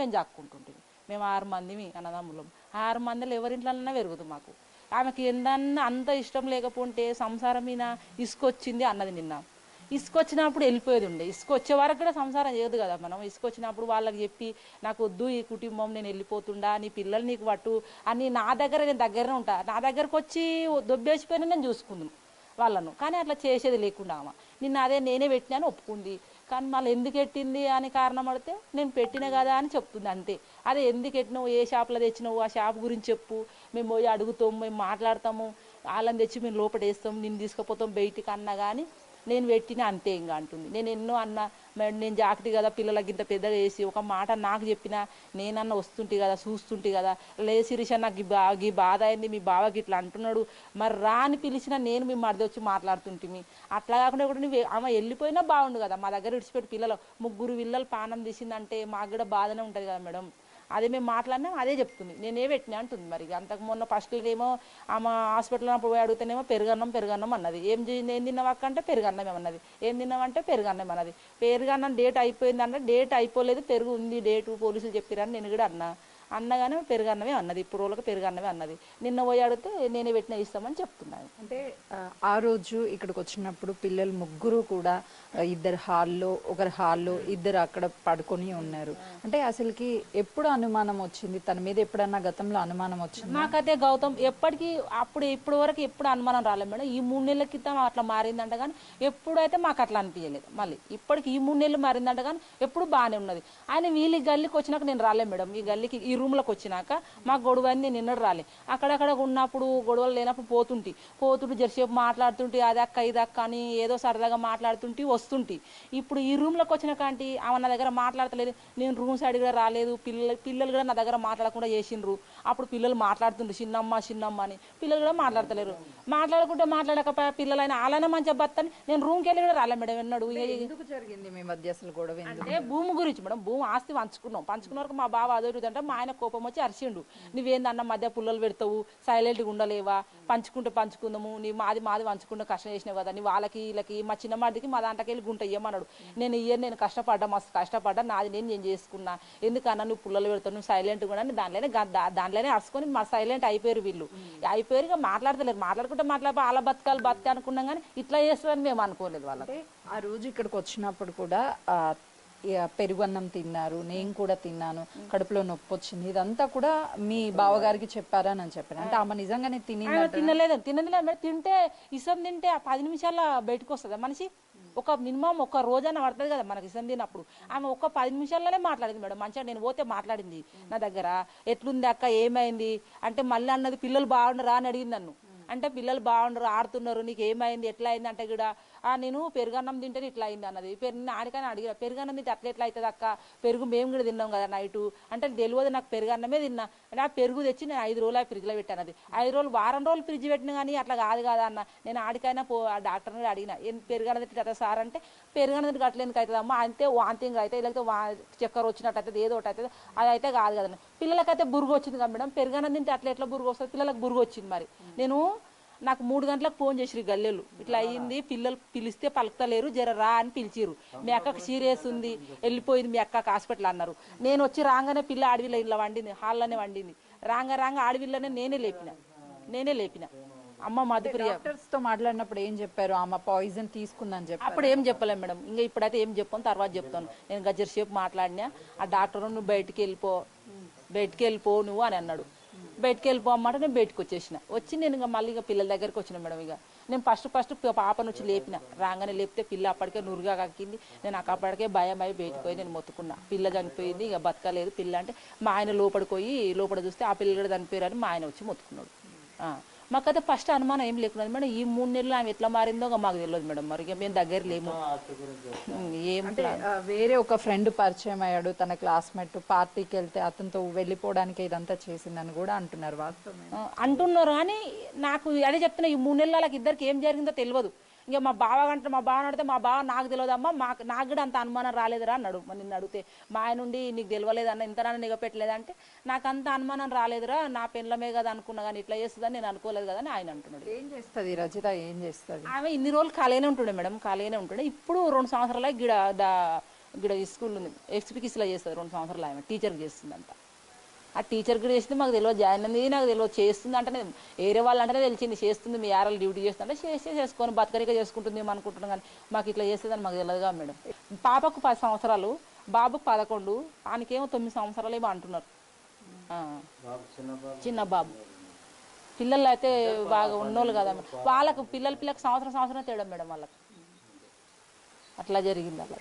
మేము చాక్కుంటుంటుంది మేము ఆరు మందిమి అన్నదమ్ములం. ఆరు మందిలో ఎవరింట్లన్నా పెరుగుదు మాకు. ఆమెకి ఏందన్నా అంత ఇష్టం లేకపోతే సంసారం మీద ఇసుకొచ్చింది అన్నది నిన్న. ఇసుకొచ్చినప్పుడు వెళ్ళిపోయేది ఉండే ఇసుకొచ్చే వరకు కూడా సంసారం చేయదు కదా మనం. ఇసుకొచ్చినప్పుడు వాళ్ళకి చెప్పి నాకు వద్దు ఈ కుటుంబం నేను వెళ్ళిపోతుండా నీ పిల్లలు నీకు పట్టు అని నా దగ్గర నేను దగ్గరనే ఉంటా. నా దగ్గరకు వచ్చి దొబ్బేసిపోయినా నేను చూసుకుందును వాళ్ళను. కానీ అట్లా చేసేది లేకుండా ఆమె. నిన్న అదే నేనే పెట్టినాను ఒప్పుకుంది. కానీ మళ్ళీ ఎందుకు పెట్టింది అని కారణం అడితే నేను పెట్టిన కదా అని చెప్తుంది అంతే. అదే ఎందుకు ఎట్టినావు? ఏ షాప్లో తెచ్చినావు? ఆ షాప్ గురించి చెప్పు. మేము పోయి అడుగుతాం మేము మాట్లాడతాము. వాళ్ళని తెచ్చి మేము లోపల వేస్తాం నేను తీసుకుపోతాం బయటికి అన్నా కానీ నేను పెట్టిన అంతే ఇంకా అంటుంది. నేను ఎన్నో అన్న నేను జాగ్రత్త కదా పిల్లలకి ఇంత పెద్దగా వేసి ఒక మాట నాకు చెప్పినా నేనన్న వస్తుంటే కదా చూస్తుంటే కదా లే శిరీష నాకు బా ఈ బాధ అయింది మీ బావకి ఇట్లా అంటున్నాడు మరి రాని పిలిచినా నేను మీ మరిది వచ్చి మాట్లాడుతుంటిమి అట్లా కాకుండా కూడా నువ్వు ఆమె వెళ్ళిపోయినా బాగుండు కదా మా దగ్గర విడిచిపెట్టి పిల్లలు ముగ్గురు పిల్లలు పానం తీసిందంటే మాకు కూడా బాధనే ఉంటుంది కదా మేడం. అదే మేము మాట్లాడినాం అదే చెప్తుంది. నేనే పెట్టినా అంటుంది మరి. అంతకు మొన్న ఫస్ట్ ఏమో ఆమె హాస్పిటల్ అప్పుడు పోయి అడిగితేనేమో పెరుగన్నం పెరుగన్నం అన్నది. ఏం చేయింది ఏం తిన్నావు అంటే పెరుగన్నం అన్నది ఏం తిన్నామంటే పెరుగన్నం అన్నది. పెరుగన్నం డేట్ అయిపోయింది అంటే డేట్ అయిపోలేదు పెరుగు ఉంది డేటు పోలీసులు చెప్పిరని నేను కూడా అన్నా. అన్నగానే పెరుగన్నమే అన్నది ఇప్పుడు రోజులకు పెరుగన్నమే అన్నది. నిన్న పోయి అడిగితే నేనే పెట్టిన ఇస్తామని చెప్తున్నాను అంటే ఆ, రోజు ఇక్కడికి వచ్చినప్పుడు పిల్లలు ముగ్గురు కూడా ఇద్దరు హాల్లో ఒకరు హాల్లో ఇద్దరు అక్కడ పడుకొని ఉన్నారు. అంటే అసలుకి ఎప్పుడు అనుమానం వచ్చింది? తన మీద ఎప్పుడన్నా గతంలో అనుమానం వచ్చింది? నాకైతే గౌతమ్ ఎప్పటికీ అప్పుడు ఇప్పుడు వరకు ఎప్పుడు అనుమానం రాలేదు మేడం. ఈ మూడు నెలల క్రితం అట్లా మారిందంట కానీ ఎప్పుడైతే మాకు అట్లా అనిపించలేదు. మళ్ళీ ఇప్పటికి ఈ మూడు నెలలు మారిందంట కానీ ఎప్పుడు బాగానే ఉన్నది. ఆయన వీళ్ళు గల్లీకి వచ్చినాక నేను రాలే మేడం. ఈ గల్లీకి ఈ రూమ్లోకి వచ్చినాక మా గొడవ అని నేను నిన్నడు రాలే. అక్కడక్కడ ఉన్నప్పుడు గొడవలు లేనప్పుడు పోతుంటి. పోతుంటే జరసేపు మాట్లాడుతుంటే అది అక్క ఇది అక్క అని ఏదో సరదాగా మాట్లాడుతుంటే వస్తుంటి. ఇప్పుడు ఈ రూమ్లోకి వచ్చిన కాంటి ఆమె నా దగ్గర మాట్లాడతలేదు. నేను రూమ్ సైడ్ కూడా రాలేదు. పిల్లలు పిల్లలు కూడా నా దగ్గర మాట్లాడకుండా చేసిండ్రు. అప్పుడు పిల్లలు మాట్లాడుతుండ్రు చిన్నమ్మ చిన్నమ్మ అని. పిల్లలు కూడా మాట్లాడతలేరు. మాట్లాడకుంటే మాట్లాడకపోయా పిల్లలైనా అలానే మంచిగా బతని నేను రూమ్కి వెళ్ళి కూడా రాలే మేడం ఎందుకు జరిగింది మీ మధ్య అసలు గొడవ? అంటే భూమి గురించి మేడం భూమి ఆస్తి పంచుకున్నాం. పంచుకున్న వరకు మా బావ అదొరుతుంటే మా ఆయన కోపం వచ్చి అరిచిండు. నువ్వేందన్న మధ్య పుల్లలు పెడతావు? సైలెంట్గా ఉండలేవా? పంచుకుంటే పంచుకుందాము. నీ మాది మాది పంచుకుంటే కష్టం చేసినావు కదా. నీ వాళ్ళకి వీళ్ళకి మా చిన్న మాటికి మా దాంట్లోకి వెళ్ళి గుంట ఇయ్యమన్నాడు. నేను ఇయ్యను నేను కష్టపడ్డా మస్తు కష్టపడ్డా నాది నేను నేను చేసుకున్నా. ఎందుకన్నా నువ్వు పుల్లలు పెడతావు నువ్వు సైలెంట్గా కూడా దాంట్లోనే దానిలోనే దా- దాంట్లోనే అరుచుకొని మా సైలెంట్ అయిపోయారు వీళ్ళు. అయిపోయారు ఇక మాట్లాడతలేరు. మాట్లాడుకుంటే మాట్లాడే వాళ్ళ బతకాలి బతికి అనుకున్నాం కానీ ఇట్లా చేస్తారని మేము అనుకోలేదు వాళ్ళకి. ఆ రోజు ఇక్కడికి వచ్చినప్పుడు కూడా పెరుగన్నం తిన్నారు నేను కూడా తిన్నాను కడుపులో నొప్పి వచ్చింది. ఇదంతా కూడా మీ బావగారికి చెప్పారని అని చెప్పారు? అంటే ఆమె నిజంగానే తిని తినలేదు తినలేదు. తినది తింటే ఇసం తింటే ఆ పది నిమిషాల బయటకు వస్తుంది మనిషి? ఒక మినిమం ఒక రోజైనా పడుతుంది కదా మనకి ఇసం తిన్నప్పుడు. ఆమె ఒక పది నిమిషాల్లోనే మాట్లాడింది మేడం. మంచిగా నేను పోతే మాట్లాడింది నా దగ్గర. ఎట్లుంది అక్క? ఏమైంది? అంటే మళ్ళీ అన్నది పిల్లలు బాగుండరా? అని అడిగింది నన్ను. అంటే పిల్లలు బాగుండరు ఆడుతున్నారు నీకు ఏమైంది ఎట్లా అయింది అంటే కూడా నేను పెరుగన్నం తింటే ఇట్లా అయింది అన్నది. పెరుగు ఆడికని అడిగిన పెరుగన్నం తింటే అట్లా ఎట్లా అవుతుంది అక్క? పెరుగు మేము కూడా తిన్నాం కదా నైటు. అంటే తెలియదు నాకు పెరుగన్నమే తిన్నా. అంటే ఆ పెరుగు తెచ్చి నేను ఐదు రోజులు ఆ ఫ్రిడ్జ్లో పెట్టానది ఐదు రోజులు వారం రోజులు ఫ్రిడ్జ్ పెట్టిన కానీ అట్లా కాదు కదా అన్న. నేను ఆడికైనా పో ఆ డాక్టర్ని కూడా అడిగిన ఏం పెరుగన్న కదా సార్? అంటే పెరుగన్నది తింటే అట్లా ఎందుకు అవుతుంది అమ్మ? అంతే వాంతింగ్ అయితే లేకపోతే వా చక్కెర వచ్చినట్టు అవుతుంది ఏదో ఒకటి అవుతుంది అది అయితే కాదు కదండి పిల్లలకైతే బురుగు వచ్చింది కదా మేడం. పెరుగన్నం తింటే అట్లా ఎట్లా బురుగు వస్తుంది? పిల్లలకు బురుగు వచ్చింది మరి. నేను నాకు మూడు గంటలకు ఫోన్ చేసిరు గల్లెలు. ఇట్లా అయ్యింది పిల్లలు పిలిస్తే పలుకుతలేరు జర రా అని పిలిచిరు మీ అక్కకు సీరియస్ ఉంది వెళ్ళిపోయింది మీ అక్కకు హాస్పిటల్ అన్నారు. నేను వచ్చి రాగానే పిల్ల అడవిలో ఇలా వండింది హాల్లోనే వండింది. రాంగ రాంగ అడవిలోనే నేనే లేపిన నేనే లేపిన. అమ్మ మధుప్రియ. తో మాట్లాడినప్పుడు ఏం చెప్పారు? ఆమె పాయిజన్ తీసుకుందని చెప్పారు. అప్పుడు ఏం చెప్పలేం మేడం. ఇంకా ఇప్పుడైతే ఏం చెప్పాను తర్వాత చెప్తాను. నేను గజ్జర సేపు మాట్లాడినా ఆ డాక్టర్ నువ్వు బయటికి వెళ్ళిపో బయటికి వెళ్ళిపో నువ్వు అని అన్నాడు. బయటకు వెళ్ళిపో నేను బయటకు వచ్చేసిన. వచ్చి నేను ఇంకా మళ్ళీ ఇక పిల్లల దగ్గరికి వచ్చిన మేడం ఇక. నేను ఫస్ట్ ఫస్ట్ పాపను వచ్చి లేపిన. రాగానే లేపితే పిల్ల అప్పటికే నురుగా కక్కింది. నేను అప్పటికే భయం అయి బయటకు పోయి నేను మొత్తుకున్నా. పిల్ల చనిపోయింది ఇక బతకలేదు. పిల్ల అంటే మా ఆయన లోపడికి పోయి లోపల చూస్తే ఆ పిల్ల కూడా చనిపోయారని మా ఆయన వచ్చి మొత్తుకున్నాడు. మాకైతే ఫస్ట్ అనుమానం ఏం లేకుండా మేడం ఈ మూడు నెలలు ఆమె ఎట్లా మారిందో మాకు తెలియదు మేడం. మరి మేము దగ్గర లేము. ఏం వేరే ఒక ఫ్రెండ్ పరిచయం అయ్యాడు తన క్లాస్మేట్ పార్టీకి వెళ్తే అతనితో వెళ్ళిపోవడానికి ఇదంతా చేసిందని కూడా అంటున్నారు వాస్తవమే ఆ, అంటున్నారు కానీ నాకు అదే చెప్తున్నా ఈ మూడు నెలలకి ఇద్దరికి ఏం జరిగిందో తెలియదు ఇంకా మా బావ అంటే మా బావ అడిగితే మా బావ నాకు తెలియదమ్మా మాకు నాకు కూడా అంత అనుమానం రాలేదురా అన్నాడు. నిన్ను అడిగితే మా ఆయన నుండి నీకు తెలియలేదన్న ఇంతనన్నా నిగ పెట్టలేదంటే నాకు అంత అనుమానం రాలేదురా నా పెళ్ళమే కదా అనుకున్నా కానీ ఇట్లా చేస్తుందని నేను అనుకోలేదు కదా అని ఆయన అంటున్నాడు. ఏం చేస్తుంది రజిత ఏం చేస్తుంది? ఆమె ఇన్ని రోజులు ఖాళీనే ఉంటుండే మేడం ఖాళీనే ఉంటుండే. ఇప్పుడు రెండు సంవత్సరాల గిడ ఈ స్కూల్ ఉంది. ఎక్స్పికిస్లో చేస్తుంది రెండు సంవత్సరాలు ఆమె టీచర్కి చేస్తుందంట. ఆ టీచర్ కూడా చేసింది మాకు తెలియదు జాయిన్ అయింది నాకు తెలియదు చేస్తుంది అంటేనే వేరే వాళ్ళు అంటేనే తెలిసింది చేస్తుంది మీ ఆరలు డ్యూటీ చేస్తుంది అంటే చేస్తే చేసుకొని బతకరిగా చేసుకుంటుంది ఏమో అనుకుంటున్నాం కానీ మాకు ఇట్లా చేసేదని మాకు తెలియదుగా మేడం. పాపకు పది సంవత్సరాలు బాబుకు పదకొండు ఆయనకేమో తొమ్మిది సంవత్సరాలు ఏమో అంటున్నారు. చిన్న బాబు. పిల్లలు అయితే బాగా ఉన్నోళ్ళు కదా మేడం. వాళ్ళకు పిల్లల పిల్లలకు సంవత్సరం సంవత్సరం తేడా మేడం వాళ్ళకి. అట్లా జరిగింది అలా.